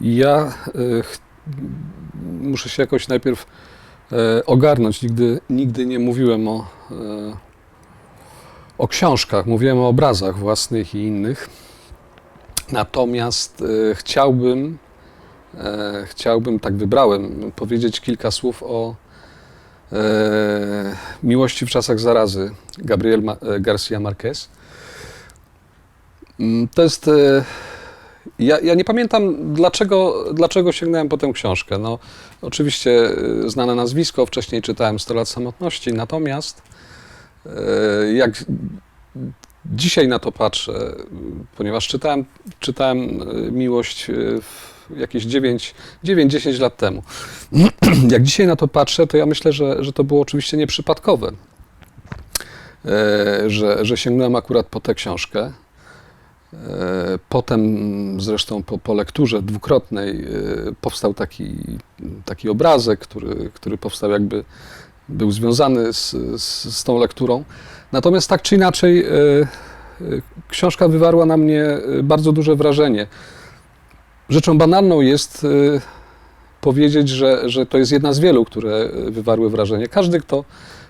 Ja e, muszę się jakoś najpierw e, ogarnąć. Nigdy, nigdy nie mówiłem o, e, o książkach, mówiłem o obrazach własnych i innych. Natomiast chciałbym, chciałbym, tak wybrałem, powiedzieć kilka słów o miłości w czasach zarazy Gabriel e, Garcia Marquez. Mm, To jest. e, Ja, ja nie pamiętam, dlaczego, dlaczego sięgnąłem po tę książkę. No, oczywiście e, znane nazwisko, wcześniej czytałem 100 lat samotności, natomiast e, jak dzisiaj na to patrzę, e, ponieważ czytałem, czytałem e, Miłość e, w jakieś 9-10 lat temu. Jak dzisiaj na to patrzę, to ja myślę, że, że to było oczywiście nieprzypadkowe, e, że, że sięgnąłem akurat po tę książkę. E, Potem zresztą po, po lekturze dwukrotnej e, powstał taki, taki obrazek, który, który powstał jakby, był związany z, z, z tą lekturą. Natomiast tak czy inaczej książka wywarła na mnie bardzo duże wrażenie. Rzeczą banalną jest e, powiedzieć, że, że to jest jedna z wielu, które wywarły wrażenie. Każdy, kto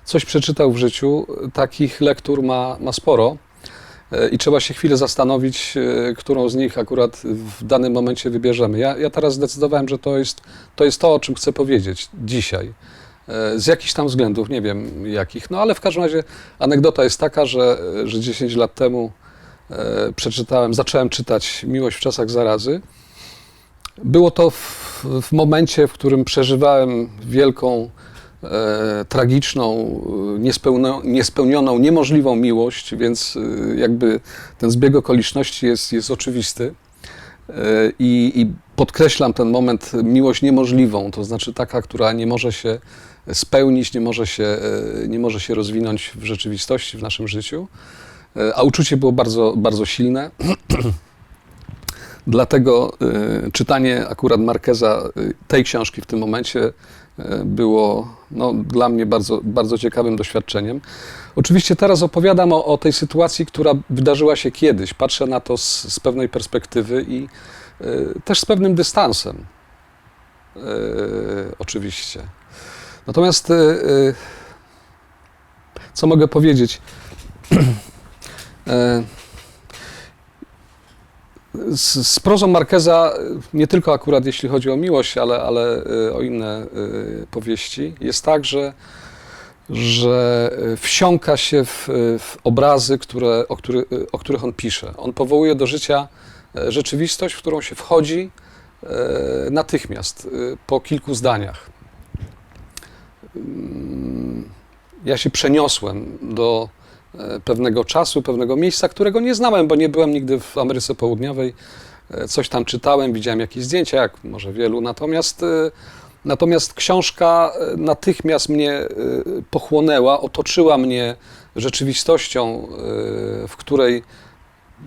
coś przeczytał w życiu, takich lektur ma, ma sporo. E, I trzeba się chwilę zastanowić, e, którą z nich akurat w danym momencie wybierzemy. Ja, ja teraz zdecydowałem, że to jest, to jest to, o czym chcę powiedzieć dzisiaj. Z jakichś tam względów, nie wiem jakich, no ale w każdym razie anegdota jest taka, że, że 10 lat temu przeczytałem, zacząłem czytać Miłość w czasach zarazy. Było to w, w momencie, w którym przeżywałem wielką, e, tragiczną, e, niespełnio, niespełnioną, niemożliwą miłość, więc e, jakby ten zbieg okoliczności jest, jest oczywisty. E, I, I podkreślam ten moment miłość niemożliwą, to znaczy taka, która nie może się spełnić, nie może się, e, nie może się rozwinąć w rzeczywistości, w naszym życiu. E, A uczucie było bardzo, bardzo silne. Dlatego y, czytanie akurat Markeza y, tej książki w tym momencie y, było no, dla mnie bardzo, bardzo ciekawym doświadczeniem. Oczywiście teraz opowiadam o, o tej sytuacji, która wydarzyła się kiedyś. Patrzę na to z, z pewnej perspektywy i y, też z pewnym dystansem. Y, oczywiście. Natomiast y, y, co mogę powiedzieć? E, z, z prozą Markeza, nie tylko akurat jeśli chodzi o miłość, ale, ale y, o inne y, powieści, jest tak, że, że y, wsiąka się w, w obrazy, które, o, który, o których on pisze. On powołuje do życia e, rzeczywistość, w którą się wchodzi e, natychmiast, po kilku zdaniach. Mm, Ja się przeniosłem do pewnego czasu, pewnego miejsca, którego nie znałem, bo nie byłem nigdy w Ameryce Południowej. E, Coś tam czytałem, widziałem jakieś zdjęcia, jak może wielu, natomiast, e, natomiast książka e, natychmiast mnie e, pochłonęła, otoczyła mnie rzeczywistością, e, w której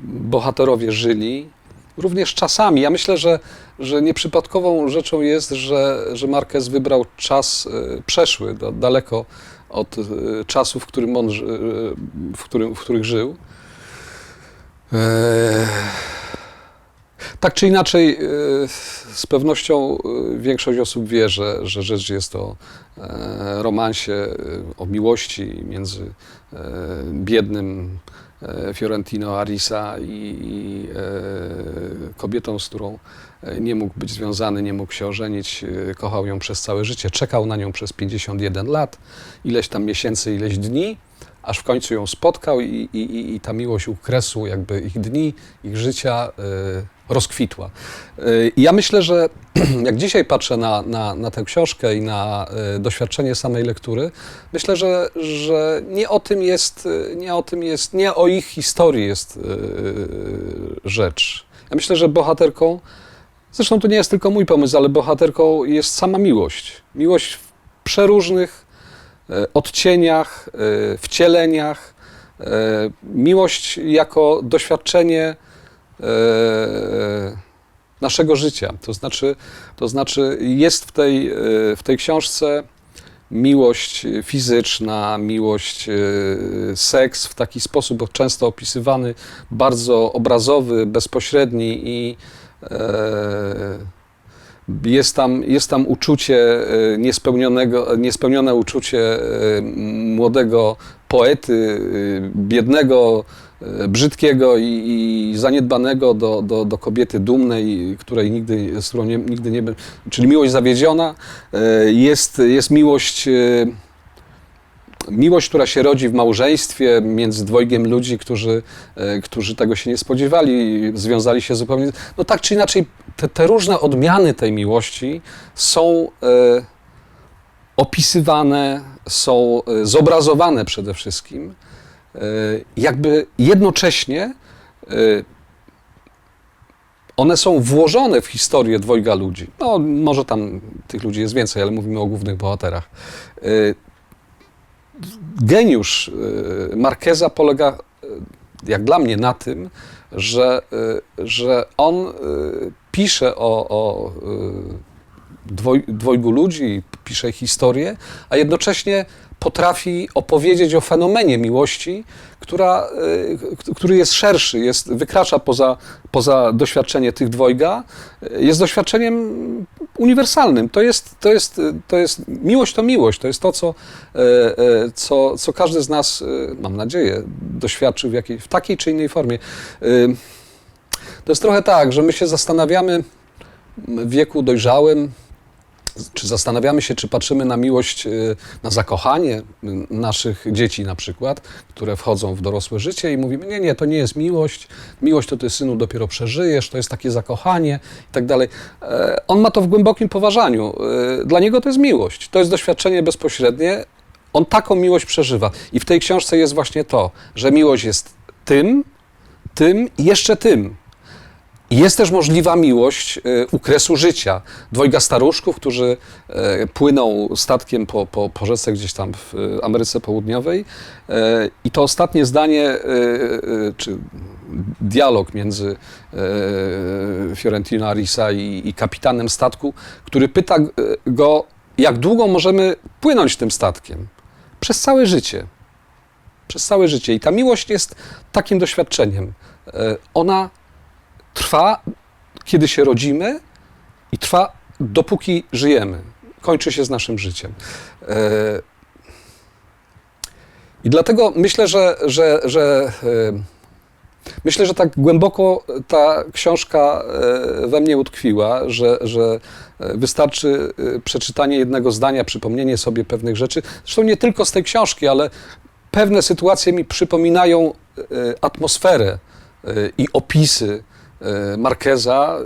bohaterowie żyli, również czasami. Ja myślę, że, że nieprzypadkową rzeczą jest, że, że Marquez wybrał czas e, przeszły, daleko od e, czasu, w którym on, e, w, którym, w których żył. E, Tak czy inaczej, z pewnością większość osób wie, że, że rzecz jest o romansie, o miłości między biednym Fiorentino Arisa i, i e, kobietą, z którą e, nie mógł być związany, nie mógł się ożenić, e, kochał ją przez całe życie, czekał na nią przez 51 lat, ileś tam miesięcy, ileś dni, aż w końcu ją spotkał i, i, i- ta miłość u kresu jakby ich dni, ich życia e, rozkwitła. E, i ja myślę, że jak dzisiaj patrzę na, na, na tę książkę i na e, doświadczenie samej lektury, myślę, że, że nie o tym jest, e, nie o tym jest, nie o ich historii jest rzecz. Ja myślę, że bohaterką, zresztą to nie jest tylko mój pomysł, ale bohaterką jest sama miłość. Miłość w przeróżnych odcieniach, wcieleniach. Miłość jako doświadczenie naszego życia. To znaczy, to znaczy jest w tej, e, w tej książce miłość fizyczna, miłość, e, seks w taki sposób często opisywany, bardzo obrazowy, bezpośredni i e, jest tam, jest tam uczucie e, niespełnionego, niespełnione uczucie e, młodego poety, e, biednego, e, brzydkiego i, i zaniedbanego do, do, do kobiety dumnej, której nigdy, z którą nie, nigdy nie będzie, czyli miłość zawiedziona, e, jest, jest miłość e, miłość, która się rodzi w małżeństwie między dwojgiem ludzi, którzy, e, którzy tego się nie spodziewali, związali się zupełnie. No tak czy inaczej, te, te różne odmiany tej miłości są e, opisywane, są e, zobrazowane przede wszystkim, e, jakby jednocześnie e, one są włożone w historię dwojga ludzi. No, może tam tych ludzi jest więcej, ale mówimy o głównych bohaterach. E, geniusz Marqueza polega, jak dla mnie, na tym, że, że on pisze o, o dwoj, dwojgu ludzi, pisze historię, a jednocześnie potrafi opowiedzieć o fenomenie miłości, która, y, który jest szerszy, jest, wykracza poza, poza doświadczenie tych dwojga, y, jest doświadczeniem uniwersalnym. To jest, to jest, y, to jest miłość to miłość, to jest to, co, e, co, co każdy z nas, y, mam nadzieję, doświadczył w, jakiej, w takiej czy innej formie. Y, To jest trochę tak, że my się zastanawiamy w wieku dojrzałym, czy zastanawiamy się, czy patrzymy na miłość, y, na zakochanie y, naszych dzieci na przykład, które wchodzą w dorosłe życie i mówimy, nie, nie, to nie jest miłość, miłość to ty, synu, dopiero przeżyjesz, to jest takie zakochanie i tak dalej. E, On ma to w głębokim poważaniu. E, Dla niego to jest miłość, to jest doświadczenie bezpośrednie, on taką miłość przeżywa. I w tej książce jest właśnie to, że miłość jest tym, tym i jeszcze tym. Jest też możliwa miłość e, u kresu życia. Dwojga staruszków, którzy e, płyną statkiem po, po, po rzece gdzieś tam w e, Ameryce Południowej. I to ostatnie zdanie, czy dialog między Fiorentino Arisa i, i kapitanem statku, który pyta go, jak długo możemy płynąć tym statkiem? Przez całe życie. Przez całe życie. I ta miłość jest takim doświadczeniem. Ona trwa, kiedy się rodzimy i trwa, dopóki żyjemy. Kończy się z naszym życiem. E, I dlatego myślę, że, że, że e, myślę, że tak głęboko ta książka e, we mnie utkwiła, że, że wystarczy przeczytanie jednego zdania, przypomnienie sobie pewnych rzeczy. Zresztą nie tylko z tej książki, ale pewne sytuacje mi przypominają atmosferę i opisy Markeza e,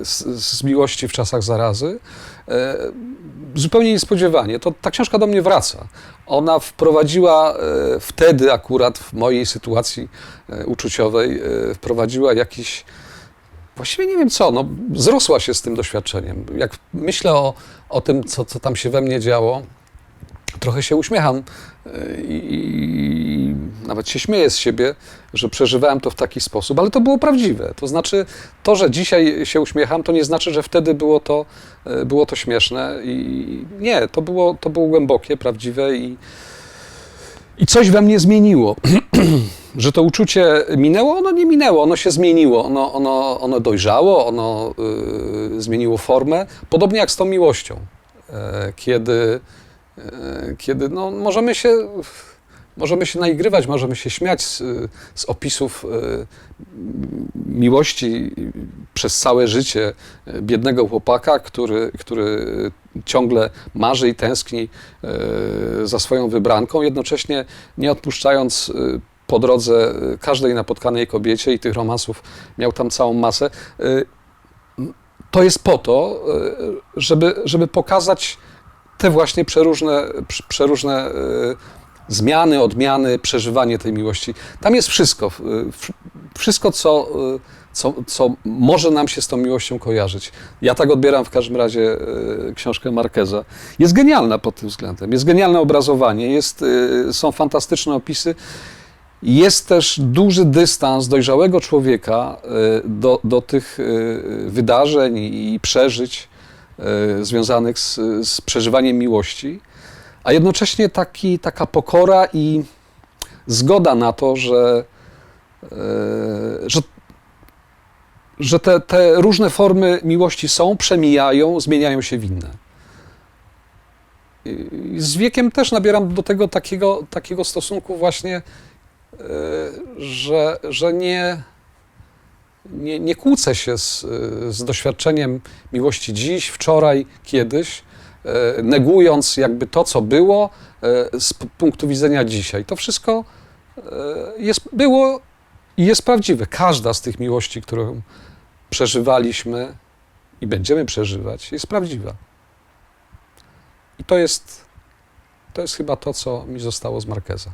e, z, miłości w czasach zarazy. E, Zupełnie niespodziewanie. To, ta książka do mnie wraca. Ona wprowadziła e, wtedy akurat w mojej sytuacji e, uczuciowej, e, wprowadziła jakiś, właściwie nie wiem co, no, zrosła się z tym doświadczeniem. Jak myślę o, o tym, co, co tam się we mnie działo, trochę się uśmiecham e, i nawet się śmieję z siebie, że przeżywałem to w taki sposób, ale to było prawdziwe. To znaczy, to, że dzisiaj się uśmiecham, to nie znaczy, że wtedy było to, e, było to śmieszne. I nie, to było, to było głębokie, prawdziwe i, i coś we mnie zmieniło. że to uczucie minęło, ono nie minęło, ono się zmieniło, ono, ono, ono dojrzało, ono y, zmieniło formę, podobnie jak z tą miłością, e, kiedy, e, kiedy no, możemy się możemy się naigrywać, możemy się śmiać z, z opisów e, miłości przez całe życie biednego chłopaka, który, który ciągle marzy i tęskni e, za swoją wybranką, jednocześnie nie odpuszczając e, po drodze każdej napotkanej kobiecie i tych romansów miał tam całą masę. E, To jest po to, e, żeby, żeby pokazać te właśnie przeróżne, prz- przeróżne e, zmiany, odmiany, przeżywanie tej miłości. Tam jest wszystko. Wszystko, co, e, co, co może nam się z tą miłością kojarzyć. Ja tak odbieram w każdym razie e, książkę Marqueza. Jest genialna pod tym względem. Jest genialne obrazowanie, jest, e, są fantastyczne opisy. Jest też duży dystans dojrzałego człowieka do, do tych wydarzeń i przeżyć związanych z, z przeżywaniem miłości. A jednocześnie taki, taka pokora i zgoda na to, że, e, że, że te, te różne formy miłości są, przemijają, zmieniają się w inne. I z wiekiem też nabieram do tego takiego, takiego stosunku właśnie, e, że, że nie, nie, nie kłócę się z, z doświadczeniem miłości dziś, wczoraj, kiedyś, e, negując jakby to, co było e, z punktu widzenia dzisiaj. To wszystko e, jest, było i jest prawdziwe. Każda z tych miłości, którą przeżywaliśmy i będziemy przeżywać, jest prawdziwa. I to jest, to jest chyba to, co mi zostało z Marqueza.